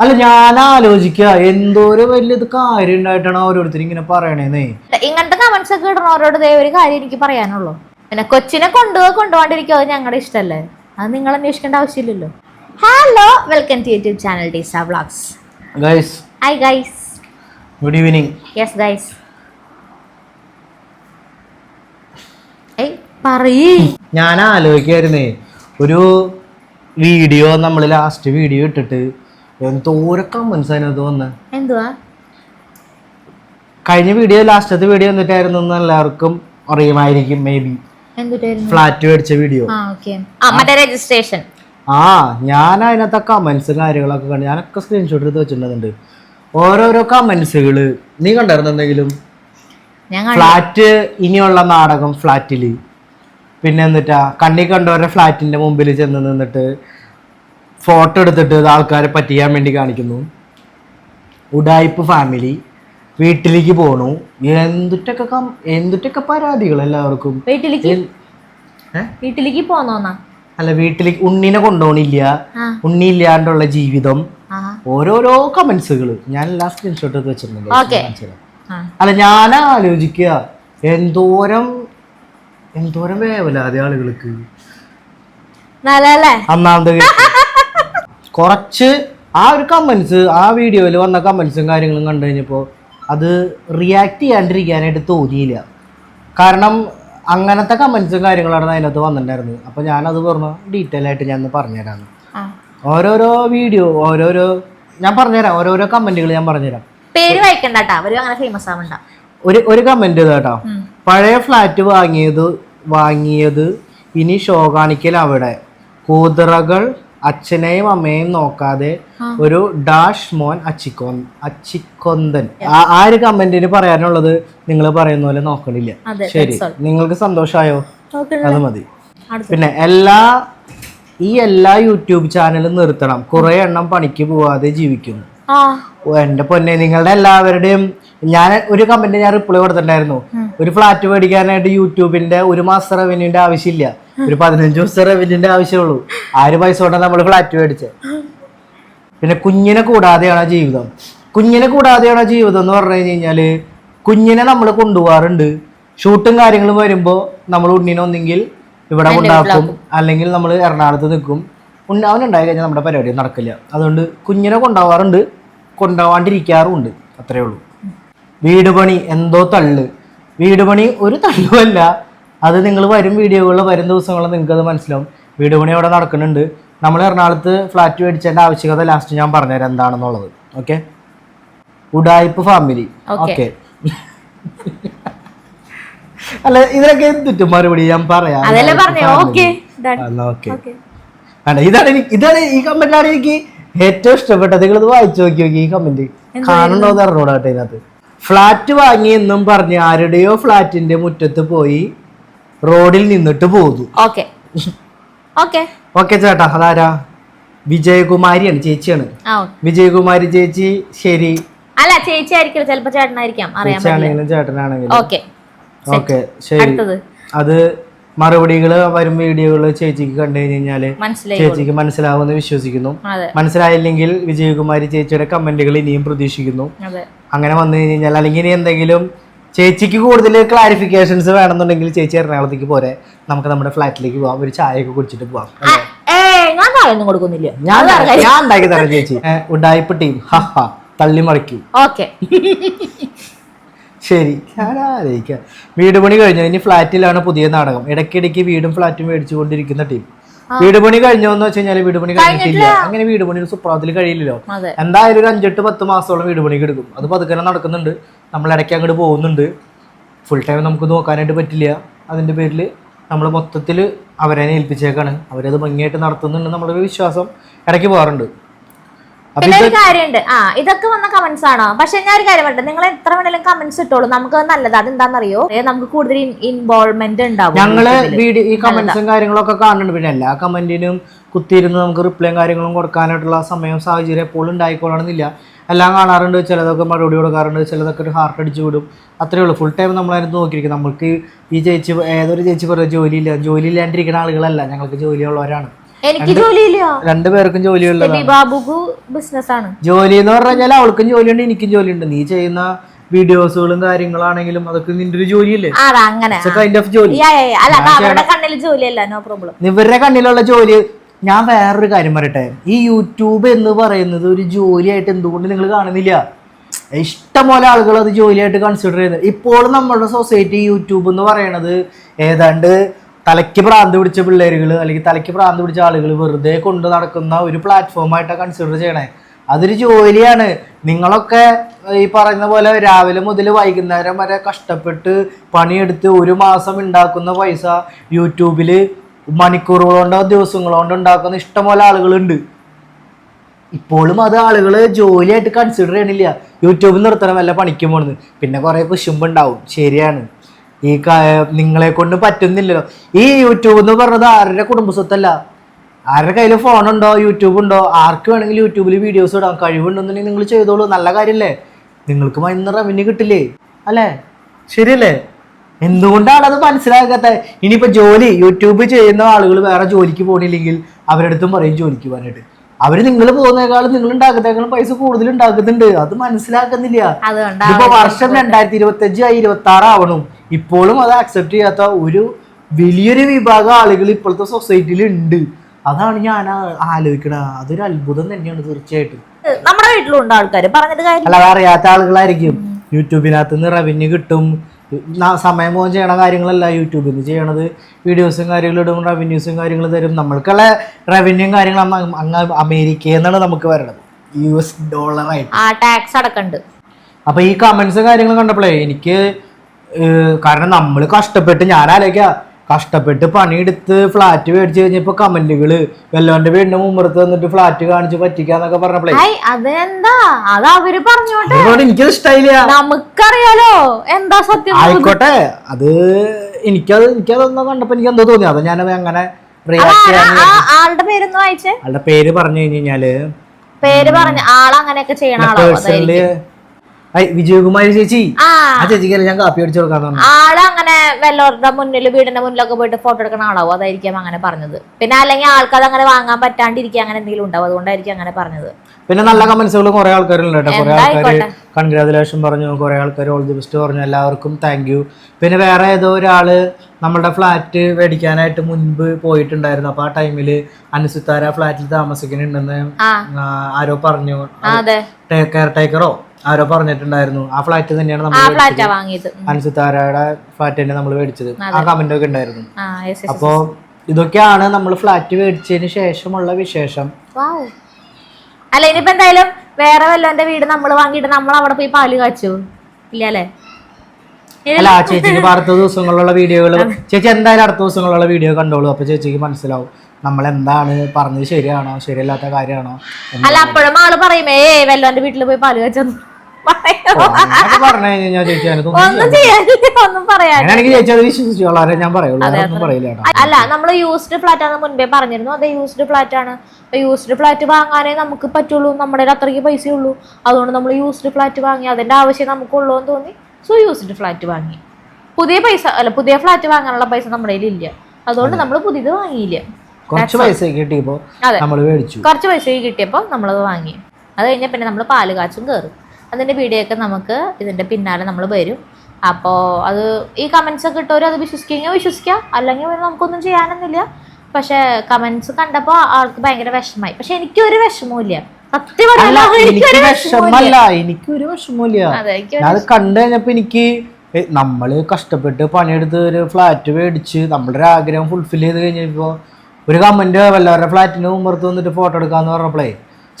അല്ല ഞാൻ ആലോചിക്കുക എന്തോരോ വലിയ ഇത് കാര്യം ഉണ്ടായിട്ടാണ് ഓരോരുത്തരും ഇങ്ങനെ പറയണേന്നേ. ഇങ്ങനത്തെ കമന്റ്സ് ഒക്കെ ഇടണ ദേ ഒരു കാര്യം എനിക്ക് പറയാനുള്ളൂ. പിന്നെ കൊച്ചിനെ കൊണ്ടുപോയി കൊണ്ടുപോകാണ്ടിരിക്കും അത് ഞങ്ങളുടെ ഇഷ്ടമല്ലേ അത് നിങ്ങൾ അന്വേഷിക്കേണ്ട ആവശ്യമില്ലല്ലോ. Hello welcome to YouTube channel ടീസ vlogs guys hi guys good evening yes guys ഏയ് പറയേ. ഞാൻ ആലോചിക്കായിരുന്നേ ഒരു വീഡിയോ നമ്മൾ ലാസ്റ്റ് വീഡിയോ ഇട്ടിട്ട് എന്തോരം കമൻസ് അതിനകത്ത് വന്ന്. എന്തുവാ? കഴിഞ്ഞ വീഡിയോ ലാസ്റ്റത്തെ വീഡിയോ എന്നിട്ടായിരുന്നു എന്ന് എല്ലാവർക്കും അറിയുമായിരിക്കും മേ ബി ഫ്ലാറ്റ് മേടിച്ച വീഡിയോ രജിസ്ട്രേഷൻ ആ ഞാൻ അതിനകത്ത് കമന്റ്സ് കാര്യങ്ങളൊക്കെ കണ്ട് ഞാനൊക്കെ സ്ക്രീൻഷോട്ട് എടുത്ത് വെച്ചിട്ടുണ്ടെന്നുണ്ട് ഓരോരോ കമന്റ്സുകൾ നീ കണ്ടായിരുന്നു എന്തെങ്കിലും? ഫ്ലാറ്റ് ഇനിയുള്ള നാടകം ഫ്ലാറ്റിൽ. പിന്നെ എന്നിട്ടാ കണ്ണി കണ്ടവരുടെ ഫ്ലാറ്റിന്റെ മുമ്പിൽ ചെന്ന് നിന്നിട്ട് ഫോട്ടോ എടുത്തിട്ട് ഇത് ആൾക്കാരെ പറ്റിക്കാൻ വേണ്ടി കാണിക്കുന്നു. ഉഡായിപ്പ് ഫാമിലി വീട്ടിലേക്ക് പോണു. എന്തുട്ടൊക്കെ കം- എന്തുട്ടൊക്കെ പരാതികൾ എല്ലാവർക്കും? വീട്ടിലേക്ക്? എൻ- ഏ? വീട്ടിലേക്ക് പോന്നോന്നാ? അല്ല വീട്ടിലേക്ക് ഉണ്ണിനെ കൊണ്ടുപോണില്ല ആ. ഉണ്ണി ഇല്ലാണ്ടുള്ള ജീവിതം. ആ. ഓരോരോ കമന്റ്സുകൾ ഞാൻ എല്ലാ സ്ക്രീൻഷോട്ട് എടുത്ത് വെച്ചിട്ടുണ്ട്. Okay. കാണിച്ചു തരാം. ആ. അല്ല ഞാൻ ആലോചിക്കുക എന്തോരം എന്തോരം വേവലാതെ ആളുകൾക്ക്. ഒന്നാമത് കേസ്. കുറച്ച് ആ ഒരു കമൻസ് ആ വീഡിയോയിൽ വന്ന കമൻസും കാര്യങ്ങളും കണ്ടു കഴിഞ്ഞപ്പോൾ അത് റിയാക്ട് ചെയ്യാണ്ടിരിക്കാനായിട്ട് തോന്നിയില്ല. കാരണം അങ്ങനത്തെ കമൻസും കാര്യങ്ങളാണ് അതിനകത്ത് വന്നിട്ടുണ്ടായിരുന്നത്. അപ്പോൾ ഞാനത് പറഞ്ഞു ഡീറ്റെയിൽ ആയിട്ട് ഞാൻ പറഞ്ഞുതരാം. ഓരോരോ വീഡിയോ ഓരോരോ ഞാൻ പറഞ്ഞുതരാം. ഓരോരോ കമന്റുകൾ ഞാൻ പറഞ്ഞുതരാം. പേര് വായിക്കണ്ട അങ്ങനെ ഫേമസ് ആവണ്ട. ഒരു ഒരു കമന്റ് കേട്ടോ. പഴയ ഫ്ലാറ്റ് വാങ്ങിയത് വാങ്ങിയത് ഇനി ഷോ കാണിക്കൽ അവിടെ. കൂതറകൾ അച്ഛനെയും അമ്മയെയും നോക്കാതെ ഒരു ഡാഷ് മോൻ അച്ചിക്കൊ അച്ചിക്കൊന്തൻ. ആ- ഒരു കമന്റിന് പറയാനുള്ളത് നിങ്ങൾ പറയുന്ന പോലെ നോക്കണില്ല. ശരി നിങ്ങൾക്ക് സന്തോഷമായോ. അത് മതി. പിന്നെ എല്ലാ ഈ എല്ലാ യൂട്യൂബ് ചാനലും നിർത്തണം. കുറെ എണ്ണം പണിക്ക് പോവാതെ ജീവിക്കുന്നു. എന്റെ പൊന്നെ നിങ്ങളുടെ എല്ലാവരുടെയും ഞാൻ ഒരു കമന്റ് ഞാൻ റിപ്ലൈ കൊടുത്തിട്ടുണ്ടായിരുന്നു. ഒരു ഫ്ലാറ്റ് മേടിക്കാനായിട്ട് യൂട്യൂബിന്റെ ഒരു മാസം റവന്യൂന്റെ ആവശ്യമില്ല. ഒരു പതിനഞ്ച് ദിവസം റവന്യൂന്റെ ആവശ്യമുള്ളൂ. ആര് പൈസ കൊണ്ടാണ് നമ്മൾ ഫ്ലാറ്റ് മേടിച്ചത് പിന്നെ കുഞ്ഞിനെ കൂടാതെയാണ് ജീവിതം? കുഞ്ഞിനെ കൂടാതെയാണ് ജീവിതം എന്ന് പറഞ്ഞു കഴിഞ്ഞ് കഴിഞ്ഞാൽ കുഞ്ഞിനെ നമ്മൾ കൊണ്ടുപോകാറുണ്ട്. ഷൂട്ടും കാര്യങ്ങളും വരുമ്പോൾ നമ്മൾ ഉണ്ണിനെ ഒന്നെങ്കിൽ ഇവിടെ കൊണ്ടാക്കും അല്ലെങ്കിൽ നമ്മൾ എറണാകുളത്ത് നിൽക്കും. ഉണ്ണ അവനുണ്ടായി കഴിഞ്ഞാൽ നമ്മുടെ പരിപാടി നടക്കില്ല. അതുകൊണ്ട് കുഞ്ഞിനെ കൊണ്ടുപോകാറുണ്ട്. കൊണ്ടുപോകാണ്ടിരിക്കാറുമുണ്ട്. അത്രേ ഉള്ളൂ. വീട് പണി എന്തോ തള്ള്. വീട് പണി ഒരു തള്ളുമല്ല. അത് നിങ്ങൾ വരും വീഡിയോകളിൽ വരും ദിവസങ്ങളിൽ നിങ്ങൾക്ക് അത് മനസ്സിലാവും. വീഡിയോ പണി അവിടെ നടക്കുന്നുണ്ട്. നമ്മൾ എറണാകുളത്ത് ഫ്ലാറ്റ് മേടിച്ചതിന്റെ ആവശ്യകത ലാസ്റ്റ് ഞാൻ പറഞ്ഞുതരാം എന്താണെന്നുള്ളത്. ഓക്കെ ഉഡായിപ്പ് ഫാമിലി ഓക്കെ അല്ല ഇതിനൊക്കെ എന്തിട്ട് മറുപടി ഞാൻ പറയാം? അല്ല ഇതാണ് എനിക്ക് ഇതാണ് ഈ കമന്റാണ് എനിക്ക് ഏറ്റവും ഇഷ്ടപ്പെട്ടത്. നിങ്ങൾ ഇത് വായിച്ചു നോക്കി നോക്കി ഈ കമന്റ് കാണണോന്ന് അറിഞ്ഞോടാട്ടെ ഇതിനകത്ത്. ഫ്ലാറ്റ് വാങ്ങി എന്നും പറഞ്ഞ് ആരുടെയോ ഫ്ലാറ്റിന്റെ മുറ്റത്ത് പോയി റോഡിൽ നിന്നിട്ട് പോകുന്നു ഓക്കെ. ഓക്കെ. ഓക്കെ ചേട്ടാ അതാരാ? വിജയകുമാരിയാണ് ചേച്ചിയാണ്. വിജയകുമാരി ചേച്ചി ശരി. അല്ല ചേച്ചി ആയിരിക്കില്ല ചിലപ്പോ ചേട്ടനായിരിക്കാം ചേച്ചിയാണെങ്കിലും ചേട്ടനാണെങ്കിലും. ഓക്കെ. ഓക്കെ ശരി. അത് മറുപടികൾ വരും വീഡിയോകൾ ചേച്ചിക്ക് കണ്ടു കഴിഞ്ഞു കഴിഞ്ഞാൽ ചേച്ചിക്ക് മനസ്സിലാവുമെന്ന് വിശ്വസിക്കുന്നു. മനസ്സിലായില്ലെങ്കിൽ വിജയകുമാരി ചേച്ചിയുടെ കമന്റുകൾ ഇനിയും പ്രതീക്ഷിക്കുന്നു. അങ്ങനെ വന്നു കഴിഞ്ഞാൽ അല്ലെങ്കിൽ ഇനി എന്തെങ്കിലും ചേച്ചിക്ക് കൂടുതൽ ക്ലാരിഫിക്കേഷൻസ് വേണമെന്നുണ്ടെങ്കിൽ ചേച്ചി എറണാകുളത്തേക്ക് പോരെ. നമുക്ക് നമ്മുടെ ഫ്ലാറ്റിലേക്ക് പോവാം. ഒരു ചായയൊക്കെ കുടിച്ചിട്ട് പോവാം. ഞാൻ താഴൊന്നും കൊടുക്കുന്നില്ല. ഞാൻ ഞാൻ ഉണ്ടാക്കി തരാം ചേച്ചി. ഏ, ഉഡായിപ്പ് ടീം ഹ തള്ളി മറിക്കൂ. ഓക്കെ. ശരി. ഞാൻ ആലോചിക്കാം. വീട് പണി കഴിഞ്ഞു. ഇനി ഫ്ലാറ്റിലാണ് പുതിയ നാടകം. ഇടയ്ക്കിടയ്ക്ക് വീടും ഫ്ലാറ്റും മേടിച്ചുകൊണ്ടിരിക്കുന്ന ടീം വീട് പണി കഴിഞ്ഞോ എന്ന് വെച്ച് കഴിഞ്ഞാൽ വീട് പണി കഴിഞ്ഞിട്ടില്ല. അങ്ങനെ വീട് പണി സുപ്രഭാതത്തിൽ കഴിയില്ലല്ലോ. എന്തായാലും ഒരു അഞ്ചെട്ട് പത്ത് മാസത്തോളം വീട് പണിക്ക് എടുക്കും അത് പതുക്കെ നടക്കുന്നുണ്ട്. നമ്മൾ ഇടയ്ക്ക് അങ്ങോട്ട് പോകുന്നുണ്ട്. ഫുൾ ടൈം നമുക്ക് നോക്കാനായിട്ട് പറ്റില്ല. അതിന്റെ പേരിൽ നമ്മൾ മൊത്തത്തിൽ അവരെ ഏൽപ്പിച്ചേക്കാണ്. അവരത് ഭംഗിയായിട്ട് നടത്തുന്നുണ്ട് നമ്മളൊരു വിശ്വാസം ഇടയ്ക്ക് പോകാറുണ്ട്. പിന്നെ ഒരു കാര്യമുണ്ട് ആ ഇതൊക്കെ വന്ന കമന്റ്സ് ആണോ? പക്ഷെ ഞാൻ ഒരു കാര്യം പറയട്ടെ. നിങ്ങൾ എത്ര വേണേലും കമന്റ്സ് ഇട്ടോളൂ. നമുക്ക് നല്ലത്. അതെന്താണെന്നറിയോ നമുക്ക് കൂടുതൽ ഇൻവോൾവ്മെന്റ് ഉണ്ടാവും ഞങ്ങൾ ഈ കമന്റ്സും കാര്യങ്ങളൊക്കെ കാണുന്നുണ്ട്. പിന്നെ എല്ലാ കമന്റിനും കുത്തിയിരുന്ന് നമുക്ക് റിപ്ലൈയും കാര്യങ്ങളും കൊടുക്കാനായിട്ടുള്ള സമയം സാഹചര്യം എപ്പോഴും ഉണ്ടായിക്കോളണമെന്നില്ല എല്ലാം കാണാറുണ്ട്. ചിലതൊക്കെ മറുപടി കൊടുക്കാറുണ്ട്. ചിലതൊക്കെ ഒരു ഹാർട്ട് അടിച്ചു വിടും. അത്രേ ഉള്ളൂ. ഫുൾ ടൈം നമ്മൾ അതിനകത്ത് നോക്കിയിരിക്കും. നമുക്ക് ഈ ചേച്ചി ഏതൊരു ചേച്ചി പറയുക ജോലിയില്ല. ജോലി ഇല്ലാണ്ടിരിക്കുന്ന ആളുകളല്ല. ഞങ്ങൾക്ക് ജോലിയുള്ളവരാണ്. എനിക്ക് ജോലിയില്ല. രണ്ടുപേർക്കും ജോലിയുള്ളതാണ് ബി ബാബുക്ക് ബിസിനസ് ആണ്. ജോലി എന്ന് പറഞ്ഞാൽ അവൾക്കും ജോലിയുണ്ട് എനിക്കും ജോലിയുണ്ട്. നീ ചെയ്യുന്ന വീഡിയോസുകളും കാര്യങ്ങളാണെങ്കിലും അതൊക്കെ നിന്റെ ഒരു ജോലിയല്ലേ? കൈൻഡ് ഓഫ് ജോലി. ഇവരുടെ കണ്ണിലുള്ള ജോലി ഞാൻ വേറൊരു കാര്യം പറയട്ടെ. ഈ യൂട്യൂബ് എന്ന് പറയുന്നത് ഒരു ജോലിയായിട്ട് എന്തുകൊണ്ട് നിങ്ങൾ കാണുന്നില്ല? ഇഷ്ടംപോലെ ആളുകൾ അത് ജോലിയായിട്ട് കൺസിഡർ ചെയ്യുന്നത്. ഇപ്പോഴും നമ്മുടെ സൊസൈറ്റി യൂട്യൂബ് എന്ന് പറയുന്നത് ഏതാണ്ട് തലയ്ക്ക് പ്രാന്ത് പിടിച്ച പിള്ളേരുകൾ അല്ലെങ്കിൽ തലയ്ക്ക് പ്രാന്ത് പിടിച്ച ആളുകൾ വെറുതെ കൊണ്ട് നടക്കുന്ന ഒരു പ്ലാറ്റ്ഫോമായിട്ടാണ് കൺസിഡർ ചെയ്യണേ. അതൊരു ജോലിയാണ്. നിങ്ങളൊക്കെ ഈ പറയുന്ന പോലെ രാവിലെ മുതൽ വൈകുന്നേരം വരെ കഷ്ടപ്പെട്ട് പണിയെടുത്ത് ഒരു മാസം ഉണ്ടാക്കുന്ന പൈസ യൂട്യൂബിൽ മണിക്കൂറുകളോണ്ടോ ദിവസങ്ങളോണ്ടോ ഉണ്ടാക്കുന്ന ഇഷ്ടംപോലെ ആളുകളുണ്ട്. ഇപ്പോഴും അത് ആളുകൾ ജോലിയായിട്ട് കൺസിഡർ ചെയ്യണില്ല. യൂട്യൂബിൽ നിർത്തണം വല്ല പണിക്കും പോണെന്ന് പിന്നെ കുറേ കുശുമ്പുണ്ടാവും ശരിയാണ്. ഈ നിങ്ങളെ കൊണ്ട് പറ്റുന്നില്ലല്ലോ. ഈ യൂട്യൂബ് എന്ന് പറഞ്ഞത് ആരുടെ കുടുംബസ്വത്തല്ല? ആരുടെ കയ്യിൽ ഫോണുണ്ടോ യൂട്യൂബ് ഉണ്ടോ? ആർക്ക് വേണമെങ്കിലും യൂട്യൂബിൽ വീഡിയോസ് ഇടാം. കഴിവുണ്ടെന്നുണ്ടെങ്കിൽ നിങ്ങൾ ചെയ്തോളൂ. നല്ല കാര്യമല്ലേ നിങ്ങൾക്ക് മരുന്ന് റവന്യൂ കിട്ടില്ലേ? അല്ലേ? ശരിയല്ലേ? എന്തുകൊണ്ടാണ് അത് മനസ്സിലാക്കാത്തത് ഇനിയിപ്പോൾ ജോലി യൂട്യൂബ് ചെയ്യുന്ന ആളുകൾ വേറെ ജോലിക്ക് പോകണില്ലെങ്കിൽ അവരുടെ അടുത്തും പറയും ജോലിക്ക് പോകാനായിട്ട്. അവർ നിങ്ങൾ പോകുന്നേക്കാളും നിങ്ങൾ ഉണ്ടാക്കുന്നേക്കാളും പൈസ കൂടുതൽ ഉണ്ടാക്കുന്നുണ്ട്. അത് മനസ്സിലാക്കുന്നില്ല. ഇപ്പൊ വർഷം രണ്ടായിരത്തി ഇരുപത്തി അഞ്ച് ഇരുപത്തി ആറ് ആവണം ഇപ്പോഴും അത് അക്സെപ്റ്റ് ചെയ്യാത്ത ഒരു വലിയൊരു വിഭാഗം ആളുകൾ ഇപ്പോഴത്തെ സൊസൈറ്റിയിൽ ഉണ്ട്. അതാണ് ഞാൻ ആലോചിക്കണ. അതൊരു അത്ഭുതം തന്നെയാണ് തീർച്ചയായിട്ടും. നമ്മുടെ വീട്ടിലുണ്ട് ആൾക്കാര്. പറഞ്ഞിട്ട് അല്ല അറിയാത്ത ആളുകളായിരിക്കും. യൂട്യൂബിനകത്ത് നിന്ന് റവന്യൂ കിട്ടും. സമയം പോകാൻ ചെയ്യണ കാര്യങ്ങളല്ല യൂട്യൂബിൽ നിന്ന് ചെയ്യണത് വീഡിയോസും കാര്യങ്ങളും ഇടും റവന്യൂസും കാര്യങ്ങളും തരും. നമ്മൾക്കുള്ള റവന്യൂയും കാര്യങ്ങളും അങ്ങ് അമേരിക്കയിൽ നിന്നാണ് നമുക്ക് വരണത് യു എസ് ഡോളറായിട്ട് ആ ടാക്സ് അടക്കണ്ട്. അപ്പൊ ഈ കമന്റ്സ് കാര്യങ്ങളും കണ്ടപ്പോഴേ എനിക്ക് കാരണം നമ്മൾ കഷ്ടപ്പെട്ട് ഞാൻ ആലോചിക്ക കഷ്ടപ്പെട്ട് പണിയെടുത്ത് ഫ്ലാറ്റ് മേടിച്ചു കഴിഞ്ഞപ്പോ കമന്റുകൾ വെല്ലോന്റെ വീടിന്റെ മുമ്പത്ത് വന്നിട്ട് ഫ്ലാറ്റ് കാണിച്ച് പറ്റിക്കാന്നൊക്കെ പറഞ്ഞപ്പോഴേ അതെന്താ? അത് അവർ പറഞ്ഞോട്ടെ. എനിക്കത് ഇഷ്ടായില്ല. നമുക്കറിയാലോ എന്താ സത്യം ആയിക്കോട്ടെ അത് എനിക്കത് എനിക്കതൊന്നും കണ്ടപ്പോ എനിക്ക് എന്തോ തോന്നി. അത് ഞാൻ അങ്ങനെ ആളുടെ പേരൊന്നും അയച്ചേ ആളുടെ പേര് പറഞ്ഞു കഴിഞ്ഞ് കഴിഞ്ഞാൽ പേര് പറഞ്ഞ ആളങ്ങനെയൊക്കെ ചെയ്യണ ആളോ. വിജയകുമാരി ചേച്ചി. ആ. ചേച്ചിക്ക് ചേച്ചിക്കല്ലേ ഞാൻ കാപ്പി അടിച്ചു കൊടുക്കാൻ ആൾ അങ്ങനെ മുന്നിൽ വീടിന്റെ മുന്നിലൊക്കെ പോയിട്ട് ഫോട്ടോ എടുക്കുന്ന ആളാവും. അതായിരിക്കും അങ്ങനെ പറഞ്ഞത്. പിന്നെ അല്ലെങ്കിൽ ആൾക്കത് അങ്ങനെ വാങ്ങാൻ പറ്റാണ്ടിരിക്കുക അങ്ങനെ എന്തെങ്കിലും ഉണ്ടാവും. അതുകൊണ്ടായിരിക്കും അങ്ങനെ പറഞ്ഞത്. പിന്നെ നല്ല കമന്റ്സുകൾ കുറെ ആൾക്കാരുണ്ട് കേട്ടോ കുറെ ആൾക്കാർ. കൺഗ്രാജുലേഷൻ പറഞ്ഞു കുറെ ആൾക്കാർ ഓൾ ദി ബെസ്റ്റ് പറഞ്ഞു. എല്ലാവർക്കും താങ്ക് യു പിന്നെ വേറെ ഏതോ ഒരാൾ നമ്മുടെ ഫ്ലാറ്റ് മേടിക്കാനായിട്ട് മുൻപ് പോയിട്ടുണ്ടായിരുന്നു. അപ്പൊ ആ ടൈമിൽ അനുസുത്താര ഫ്ലാറ്റിൽ താമസിക്കുന്നുണ്ടെന്ന് ആരോ പറഞ്ഞു. കെയർ ടേക്കറോ ആരോ പറഞ്ഞിട്ടുണ്ടായിരുന്നു. ആ ഫ്ലാറ്റ് തന്നെയാണ് നമ്മൾ വാങ്ങിയത്. ഫ്ലാറ്റ് തന്നെ നമ്മൾ മേടിച്ചത്. ആ കമന്റ് ഒക്കെ ഉണ്ടായിരുന്നു. അപ്പോ ഇതൊക്കെയാണ് നമ്മൾ ഫ്ലാറ്റ് മേടിച്ചതിന് ശേഷമുള്ള വിശേഷം. അല്ല ഇനിയിപ്പോ എന്തായാലും വേറെ വല്ലവന്റെ വീട് നമ്മൾ വാങ്ങിയിട്ട് നമ്മൾ അവിടെ പോയി പാൽ കാച്ചു? ഇല്ലേ അല്ല? ആ ചേച്ചിക്ക് അടുത്ത ദിവസങ്ങളിലുള്ള വീഡിയോകൾ ചേച്ചി എന്തായാലും അടുത്ത ദിവസങ്ങളിലുള്ള വീഡിയോ കണ്ടോളൂ. അപ്പൊ ചേച്ചിക്ക് മനസ്സിലാവും നമ്മൾ എന്താണ് പറഞ്ഞത് ശരിയാണോ? ശരിയല്ലാത്ത കാര്യമാണോ? അല്ല അപ്പോഴും ആൾ പറയുമേ ഏ വല്ലവന്റെ വീട്ടിൽ പോയി പാൽ കാച്ചെന്ന് അല്ല നമ്മൾ യൂസ്ഡ് ഫ്ലാറ്റ് ആണ് മുൻപേ പറഞ്ഞിരുന്നു. അതെ യൂസ്ഡ് ഫ്ലാറ്റ് ആണ്. യൂസ്ഡ് ഫ്ലാറ്റ് വാങ്ങാനേ നമുക്ക് പറ്റുള്ളൂ. നമ്മുടെ അത്രയ്ക്ക് പൈസ ഉള്ളൂ അതുകൊണ്ട് നമ്മൾ യൂസ്ഡ് ഫ്ലാറ്റ് വാങ്ങി അതിന്റെ ആവശ്യം നമുക്കുള്ളൂ എന്ന് തോന്നി. സോ യൂസ്ഡ് ഫ്ലാറ്റ് വാങ്ങി. പുതിയ പൈസ അല്ല പുതിയ ഫ്ലാറ്റ് വാങ്ങാനുള്ള പൈസ നമ്മുടെ കയ്യിൽ ഇല്ല അതുകൊണ്ട് നമ്മൾ പുതിയത് വാങ്ങിയില്ല. കുറച്ച് പൈസ കിട്ടിയപ്പോ. നമ്മൾ മേടിച്ചു. കുറച്ച് പൈസ കിട്ടിയപ്പോൾ നമ്മളത് വാങ്ങി. അത് കഴിഞ്ഞ പിന്നെ നമ്മൾ പാൽ കാച്ചും കയറും അതിന്റെ വീഡിയോ ഒക്കെ നമുക്ക് ഇതിന്റെ പിന്നാലെ നമ്മൾ വരും. അപ്പോൾ അത് ഈ കമൻസ് ഒക്കെ ഇട്ടവർ അത് വിശ്വസിക്കുമെങ്കിൽ വിശ്വസിക്കാം. അല്ലെങ്കിൽ നമുക്കൊന്നും ചെയ്യാനൊന്നുമില്ല. പക്ഷേ കമൻസ് കണ്ടപ്പോൾ ആൾക്ക് ഭയങ്കര വിഷമായി പക്ഷെ എനിക്കൊരു വിഷമവും ഇല്ല സത്യം പറഞ്ഞാൽ എനിക്ക് എനിക്കൊരു വിഷമവും വിഷമല്ല എനിക്ക് ഒരു വിഷമമില്ല അതെ കണ്ടു കഴിഞ്ഞപ്പോ എനിക്ക് നമ്മൾ കഷ്ടപ്പെട്ട് പണിയെടുത്ത് ഒരു ഫ്ലാറ്റ് മേടിച്ച് നമ്മുടെ ആഗ്രഹം ഫുൾഫിൽ ചെയ്ത് കഴിഞ്ഞപ്പോ ഒരു കമന്റ് വല്ലവരുടെ ഫ്ലാറ്റിന് മുമ്പത്ത് വന്നിട്ട് ഫോട്ടോ എടുക്കാന്ന് പറഞ്ഞപ്പോഴേ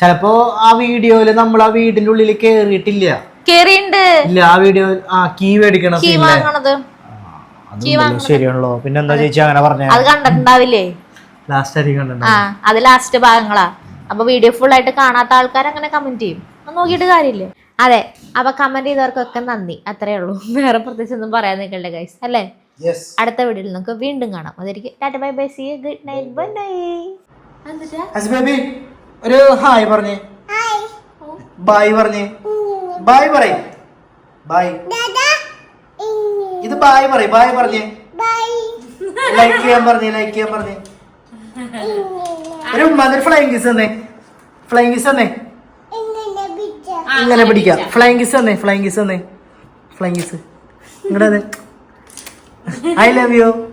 ചിലപ്പോ ആ വീഡിയോയിൽ നമ്മൾ ആ വീടിന്റെ ഉള്ളിൽ കേറിയിട്ടില്ല. കേറിയുണ്ട്. ഇല്ല ആ വീഡിയോ ആ കീ മേടിക്കണ കീ? വാങ്ങണത്. അതുണ്ടല്ലോ, ശരിയാണല്ലോ. പിന്നെ എന്താ ചേച്ചി അങ്ങനെ പറഞ്ഞേ? അത് കണ്ടിട്ടുണ്ടാവില്ലേ? ലാസ്റ്റ് ആയിരിക്കും കണ്ടോ ആ അത് ലാസ്റ്റ് ഭാഗങ്ങളാ. അപ്പൊ വീഡിയോ ഫുൾ ആയിട്ട് കാണാത്ത ആൾക്കാർ അങ്ങനെ കമന്റ് ചെയ്യും. അത് നോക്കിയിട്ട് കാര്യമില്ല? അതെ. അപ്പൊ കമന്റ് ചെയ്തവർക്കൊക്കെ നന്ദി. അത്രേ ഉള്ളൂ. വേറെ പ്രത്യേകിച്ച് ഒന്നും പറയാൻ നിൽക്കണ്ട ഗൈസ് അല്ലേ? യെസ് അടുത്ത വീഡിയോയിൽ നമുക്ക് വീണ്ടും കാണാം. അതായിരിക്കും tata bye bye. See good night bye bye baby ഒരു ഹായ് പറഞ്ഞേ. ബായ് പറഞ്ഞേ. ബായ് പറയ. ബായ്. ഇത് ബായ് പറയ. ബായ് പറഞ്ഞേ. ലൈക്ക് ചെയ്യാൻ പറഞ്ഞേ ലൈക്ക് ചെയ്യാൻ പറഞ്ഞേ. ഒരു മതിൽ ഫ്ലൈങ് കിസ് തന്നെ. ഫ്ലൈങ് കിസ് തന്നെ. ഇങ്ങനെ പിടിക്കാം. ഫ്ലൈങ് കിസ് തന്നെ ഫ്ലൈങ് കിസ് തന്നെ. ഫ്ലൈങ് കിസ് നിങ്ങളുടെ ഐ ലവ് യു